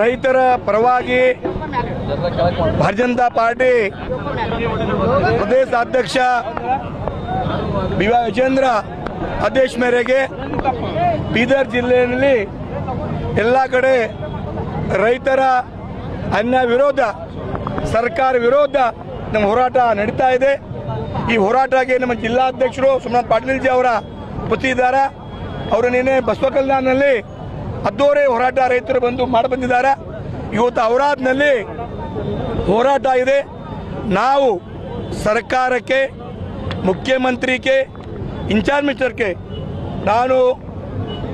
ರೈತರ ಪರವಾಗಿ ಭಾರತೀಯ ಜನತಾ ಪಾರ್ಟಿ ಪ್ರದೇಶ ಅಧ್ಯಕ್ಷ ಬಿ ವಿಜೇಂದ್ರ ಆದೇಶ ಮೇರೆಗೆ ಬೀದರ್ ಜಿಲ್ಲೆಯಲ್ಲಿ ಎಲ್ಲ ಕಡೆ ರೈತರ ಅನ್ಯ ವಿರೋಧ, ಸರ್ಕಾರ ವಿರೋಧ ನಮ್ಮ ಹೋರಾಟ ನಡೀತಾ ಇದೆ. ಈ ಹೋರಾಟಕ್ಕೆ ನಮ್ಮ ಜಿಲ್ಲಾಧ್ಯಕ್ಷರು ಸೋಮನಾಥ್ ಪಾಟೀಲ್ ಜಿ ಅವರ ಪುತ್ತಿದ್ದಾರೆ ಅವರು ನಿನ್ನೆ ಬಸವ ಕಲ್ಯಾಣದಲ್ಲಿ ಅದ್ದೂರಿ ಹೋರಾಟ ರೈತರು ಬಂದು ಮಾಡಿ ಬಂದಿದ್ದಾರೆ. ಇವತ್ತು ಅವರಾದ್ನಲ್ಲಿ ಹೋರಾಟ ಇದೆ. ನಾವು ಸರ್ಕಾರಕ್ಕೆ, ಮುಖ್ಯಮಂತ್ರಿಗೆ, ಇನ್ಚಾರ್ಜ್ ಮಿನಿಸ್ಟರ್ಗೆ ನಾನು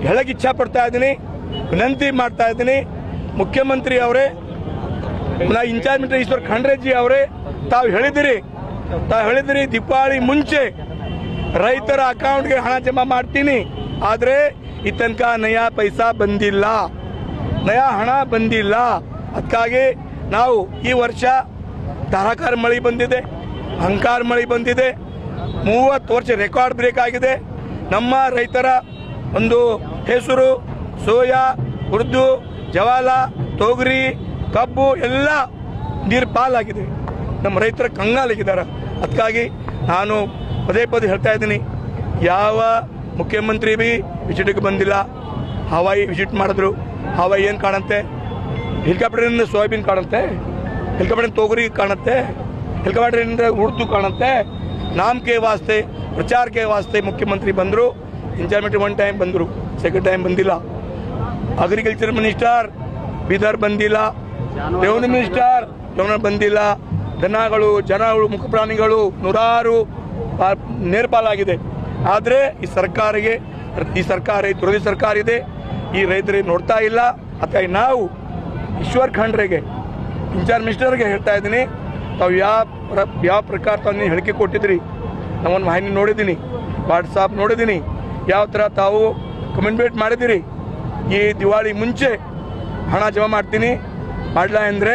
ಹೇಳಕ್ಕೆ ಇಚ್ಛೆ ಪಡ್ತಾ ಇದ್ದೀನಿ. ವಿನಂತಿ ಮಾಡ್ತಾ ಇದ್ದೀನಿ. ಮುಖ್ಯಮಂತ್ರಿ ಅವರೇ, ನಾ ಇನ್ಚಾರ್ಜ್ ಮಿನಿಸ್ಟರ್ ಈಶ್ವರ್ ಖಂಡ್ರೆಜಿ ಅವರೇ, ತಾವು ಹೇಳಿದಿರಿ ತಾವು ಹೇಳಿದಿರಿ ದೀಪಾವಳಿ ಮುಂಚೆ ರೈತರ ಅಕೌಂಟ್ಗೆ ಹಣ ಜಮಾ ಮಾಡ್ತೀನಿ. ಆದರೆ ಈ ತನಕ ನಯಾ ಪೈಸಾ ಬಂದಿಲ್ಲ, ನಯಾ ಹಣ ಬಂದಿಲ್ಲ. ಅದಕ್ಕಾಗಿ ನಾವು ಈ ವರ್ಷ ಧಾರಾಕಾರ ಮಳೆ ಬಂದಿದೆ, ಅಹಂಕಾರ ಮಳೆ ಬಂದಿದೆ. ಮೂವತ್ತು ವರ್ಷ ರೆಕಾರ್ಡ್ ಬ್ರೇಕ್ ಆಗಿದೆ. ನಮ್ಮ ರೈತರ ಒಂದು ಹೆಸರು, ಸೋಯಾ, ಉರ್ದು, ಜವಾಲ, ತೊಗರಿ, ಕಬ್ಬು, ಎಲ್ಲ ನೀರು ಪಾಲಾಗಿದೆ. ನಮ್ಮ ರೈತರ ಕಂಗಾಲಾಗಿದ್ದಾರೆ ಅದಕ್ಕಾಗಿ ನಾನು ಪದೇ ಪದೇ ಹೇಳ್ತಾ ಇದ್ದೀನಿ, ಯಾವ ಮುಖ್ಯಮಂತ್ರಿ ಬಿ ವಿಸಿಟ್ಗೆ ಬಂದಿಲ್ಲ. ಹವಾಯಿ ವಿಸಿಟ್ ಮಾಡಿದ್ರು. ಹವಾಯಿ ಏನು ಕಾಣುತ್ತೆ? ಹೆಲಿಕಾಪ್ಟರ್ನಿಂದ ಸೋಯಾಬೀನ್ ಕಾಣುತ್ತೆ. ಹೆಲಿಕಾಪ್ಟರ್ ತೊಗರಿ ಕಾಣುತ್ತೆ. ಹೆಲಿಕಾಪ್ಟರ್ನಿಂದ ಉರ್ದು ಕಾಣುತ್ತೆ. ನಾಮಕೆ ವಾಸ್ತೆ ಪ್ರಚಾರಕ್ಕೆ ವಾಸ್ತೆ ಮುಖ್ಯಮಂತ್ರಿ ಬಂದರು. ಇಂಚಾರ್ಮೆಂಟ್ ಒನ್ ಟೈಮ್ ಬಂದರು. ಸೆಕೆಂಡ್ ಟೈಮ್ ಬಂದಿಲ್ಲ. ಅಗ್ರಿಕಲ್ಚರ್ ಮಿನಿಸ್ಟರ್ ಬೀದರ್ ಬಂದಿಲ್ಲ. ರೆವಿನ್ಯೂ ಮಿನಿಸ್ಟರ್ ಗವರ್ನರ್ ಬಂದಿಲ್ಲ. ದನಗಳು, ಜನಗಳು, ಮುಖಪ್ರಾಣಿಗಳು ನೂರಾರು ನೇರ್ಪಾಲಾಗಿದೆ. ಆದರೆ ಈ ಸರ್ಕಾರಿಗೆ, ಈ ಸರ್ಕಾರ ದುರದಿ ಸರ್ಕಾರ ಇದೆ. ಈ ರೈತರಿಗೆ ನೋಡ್ತಾ ಇಲ್ಲ. ಅಥವಾ ನಾವು ಈಶ್ವರ್ ಖಂಡ್ರೆಗೆ ಇನ್ಚಾರ್ಜ್ ಮಿನಿಸ್ಟರ್ಗೆ ಹೇಳ್ತಾ ಇದ್ದೀನಿ. ತಾವು ಯಾವ ಯಾವ ಪ್ರಕಾರ ತಾವು ನೀವು ಹೇಳಿಕೆ ಕೊಟ್ಟಿದ್ರಿ ನಾವೊಂದು ಮಾಹಿತಿ ನೋಡಿದ್ದೀನಿ ವಾಟ್ಸಾಪ್ ನೋಡಿದ್ದೀನಿ. ಯಾವ ಥರ ತಾವು ಕಮ್ಯುನಿಕೇಟ್ ಮಾಡಿದ್ದೀರಿ. ಈ ದಿವಾಳಿ ಮುಂಚೆ ಹಣ ಜಮಾ ಮಾಡ್ತೀನಿ. ಮಾಡಲ ಅಂದರೆ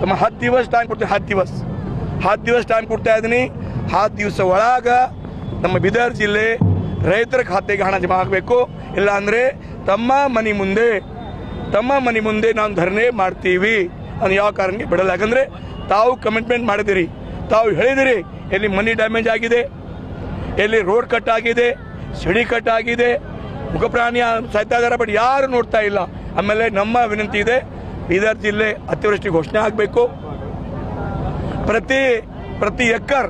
ತಮ್ಮ ಹತ್ತು ದಿವಸ ಟೈಮ್ ಕೊಡ್ತೀನಿ, ಹತ್ತು ದಿವಸ. ಹತ್ತು ದಿವಸ ಟೈಮ್ ಕೊಡ್ತಾ ಇದ್ದೀನಿ. ಹತ್ತು ದಿವಸ ಒಳಗ ನಮ್ಮ ಬೀದರ್ ಜಿಲ್ಲೆ ರೈತರ ಖಾತೆಗೆ ಹಣ ಜಮಾ ಆಗಬೇಕು. ಇಲ್ಲ ಅಂದರೆ ತಮ್ಮ ಮನೆ ಮುಂದೆ, ತಮ್ಮ ಮನೆ ಮುಂದೆ ನಾವು ಧರಣಿ ಮಾಡ್ತೀವಿ. ಅದು ಯಾವ ಕಾರಣಕ್ಕೆ ಬಿಡಲ್ಲ. ಯಾಕಂದರೆ ತಾವು ಕಮಿಟ್ಮೆಂಟ್ ಮಾಡಿದಿರಿ. ತಾವು ಹೇಳಿದಿರಿ, ಎಲ್ಲಿ ಮನಿ ಡ್ಯಾಮೇಜ್ ಆಗಿದೆ, ಎಲ್ಲಿ ರೋಡ್ ಕಟ್ ಆಗಿದೆ, ಸಿಡಿ ಕಟ್ ಆಗಿದೆ ಮುಖಪ್ರಾಣಿ ಸಾಯ್ತಾ ಬಟ್ ಯಾರು ನೋಡ್ತಾ ಇಲ್ಲ. ಆಮೇಲೆ ನಮ್ಮ ವಿನಂತಿ ಇದೆ, ಬೀದರ್ ಜಿಲ್ಲೆ ಅತಿವೃಷ್ಟಿ ಘೋಷಣೆ ಆಗಬೇಕು. ಪ್ರತಿ ಪ್ರತಿ ಎಕ್ಕರ್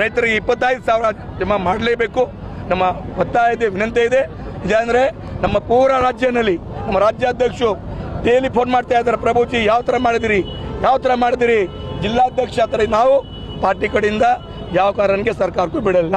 ರೈತರಿಗೆ ಇಪ್ಪತ್ತೈದು ಸಾವಿರ ಜಮಾ ಮಾಡಲೇಬೇಕು. ನಮ್ಮ ಒತ್ತಾಯ ಇದೆ ವಿನಂತಿ ಇದೆ. ಇದೆ ನಮ್ಮ ಪೂರ ರಾಜ್ಯದಲ್ಲಿ ನಮ್ಮ ರಾಜ್ಯಾಧ್ಯಕ್ಷರು ಡೈಲಿ ಫೋನ್ ಮಾಡ್ತಾ ಇದ್ದಾರೆ, ಪ್ರಭುಜಿ, ಯಾವ ಥರ ಮಾಡಿದಿರಿ? ಯಾವ ಥರ ಮಾಡಿದಿರಿ? ಜಿಲ್ಲಾಧ್ಯಕ್ಷ ಆ ನಾವು ಪಾರ್ಟಿ ಕಡೆಯಿಂದ ಯಾವ ಕಾರಣಕ್ಕೆ ಸರ್ಕಾರಕ್ಕೂ ಬಿಡಲ್ಲ